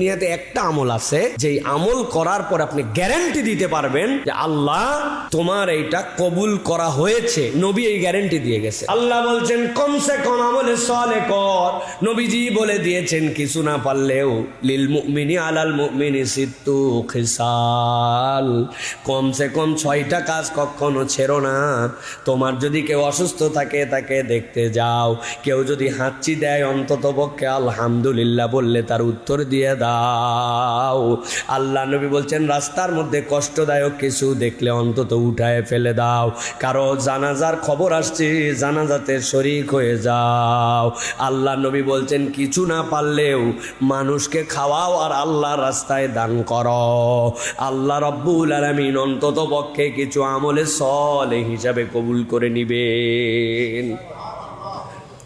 দুনিয়াতে একটা আমল আছে যে আমল করার পর আপনি গ্যারান্টি দিতে পারবেন যে আল্লাহ তোমার এইটা কবুল করা হয়েছে। নবী এই গ্যারান্টি দিয়ে গেছে। আল্লাহ বলছেন, কমসে কম আমলে সলে কর। নবীজি বলে দিয়েছেন, কিছু না পারলেও লিল মুমিনি আলাল মুমিনি সিত্তু খিসাল। কমসে কম ছয়টা কাজ কখনো ছেড়ো না। তোমার যদি কেউ অসুস্থ থাকে, তাকে দেখতে যাও। কেউ যদি হাঁচি দেয় অন্তত পক্ষে আলহামদুলিল্লাহ বললে তার উত্তর দিয়ে দাও। আল্লাহ নবী বলছেন, রাস্তার মধ্যে কষ্টদায়ক কিছু দেখলে অন্তত উঠায় ফেলে দাও। কারও জানাজার খবর আসছে, জানাজাতে শরিক হয়ে যাও। আল্লাহ নবী বলছেন, কিছু না পারলেও মানুষকে খাওয়াও আর আল্লাহ রাস্তায় দান করো। আল্লাহ রব্বুল আলমিন অন্তত পক্ষে কিছু আমলে সলে হিসাবে কবুল করে নিবেন।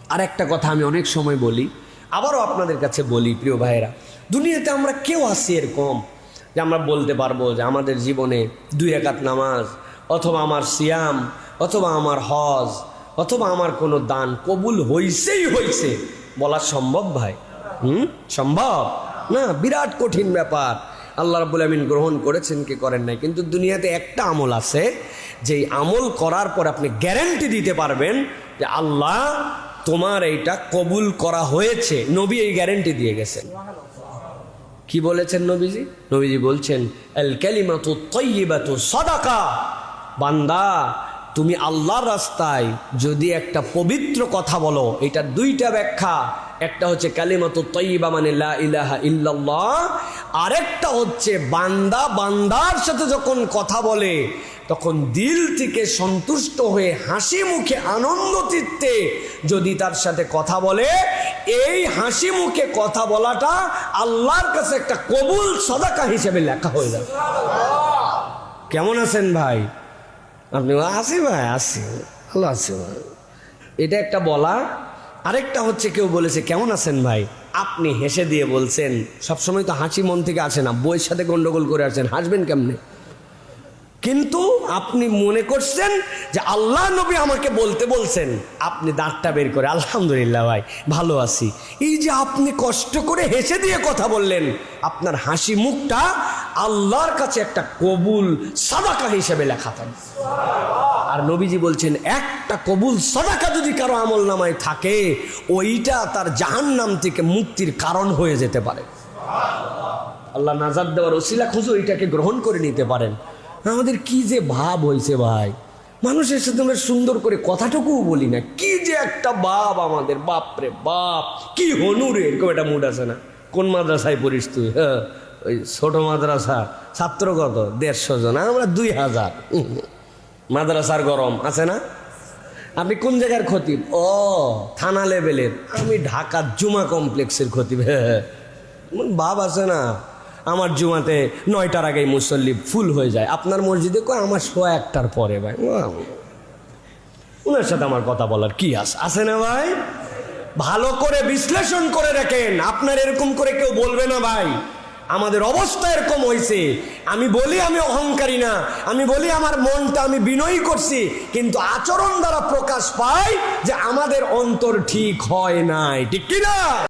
আর একটা কথা আমি অনেক সময় বলি আবারও আপনাদের কাছে বলি, প্রিয় ভাইয়েরা, দুনিয়াতে আমরা কেউ আছি এরকম যে আমরা বলতে পারব যে আমাদের জীবনে দুই একাত নামাজ, অথবা আমার সিয়াম, অথবা আমার হজ, অথবা আমার কোনো দান কবুল হইছেই হইছে। বলা সম্ভব ভাই? হুম? সম্ভব? না, বিরাট কঠিন ব্যাপার। আল্লাহ রাবুল আমিন গ্রহণ করেছেন, কি করেন নাই। কিন্তু দুনিয়াতে একটা আমল আছে যে আমল করার পর আপনি গ্যারান্টি দিতে পারবেন যে আল্লাহ তোমার এইটা কবুল করা হয়েছে। নবী এই গ্যারেন্টি দিয়ে গেছেন। কি বলেছেন নবীজি? নবীজি বলছেন, আল কালিমাতু তাইয়িবাতু সাদাকা। বান্দা, তুমি আল্লাহর রাস্তায় যদি একটা পবিত্র কথা বলো, এটা দুইটা ব্যাখ্যা। একটা হচ্ছে কালিমাতু তৈবা মানে ইলাহা ইল্লাল্লাহ আরেকটা হচ্ছে, বান্দা বান্দার সাথে যখন কথা বলে, তখন দিল থেকে সন্তুষ্ট হয়ে হাসি মুখে আনন্দ চিত্তে যদি তার সাথে কথা বলে, এই হাসি মুখে কথা বলাটা আল্লাহর কাছে একটা কবুল সদাকা হিসেবে লেখা হয়ে যাবে। কেমন আছেন ভাই? আপনি আসি ভাই আসি ভালো আছি ভাই। এটা একটা বলা আরেকটা হচ্ছে কেউ বলেছে, কেমন আছেন ভাই? আপনি হেসে দিয়ে বলছেন, সবসময় তো হাসি মন থেকে আসে না বইয়ের সাথে গন্ডগোল করে আসেন, হাসবেন কেমনে? কিন্তু আপনি মনে করছেন যে আল্লাহ নবী আমাকে বলতে বলছেন, আপনি দাঁতটা বের করে, আলহামদুলিল্লাহ ভাই, ভালো আছি। এই যে আপনি কষ্ট করে হেসে দিয়ে কথা বললেন, আপনার হাসি মুখটা আল্লাহর কাছে একটা কবুল সাদাকা হিসেবে লেখা থাকে। আর নবীজি বলছেন, একটা কবুল সাদাকা যদি কারও আমল নামায় থাকে, ওইটা তার জাহান্নাম থেকে মুক্তির কারণ হয়ে যেতে পারে। আল্লাহ নাজাদ দেওয়ার ওসিলা খুঁজো এটাকে গ্রহণ করে নিতে পারেন। আমাদের কি যে ভাব হয়েছে ভাই। মানুষের সাথে আমরা সুন্দর করে কথাটুকুও বলি না। কি যে একটা বাপ আমাদের, বাপ রে বাপ, কি হনুরে এরকম একটা মুড আছে না। কোন মাদ্রাসায় পড়িস তুই? হ্যাঁ ওই ছোট মাদ্রাসা ছাত্র কত দেড়শো জন, আমরা দুই হাজার। মাদ্রাসার গরম, আছে না? আপনি কোন জায়গার খতিব? ও, থানা লেভেলের। আমি ঢাকার জুমা কমপ্লেক্সের খতিব। বাপ আছে না, আমার জুমাতে নয়টার আগেই মুসল্লি ফুল হয়ে যায়। আপনার মসজিদে কয়, আমার সোয়া একটার পরে ভাই। ওনার সাথে আমার কথা বলার কি আছে আছে না ভাই? ভালো করে বিশ্লেষণ করে রাখেন আপনার এরকম করে কেউ বলবে না ভাই। আমাদের অবস্থা এরকম হয়েছে আমি বলি আমি অহংকারী না, আমি বলি আমার মনটা আমি বিনয়ী করছি, কিন্তু আচরণ দ্বারা প্রকাশ পায় যে আমাদের অন্তর ঠিক হয় নাই। ঠিক কিনা?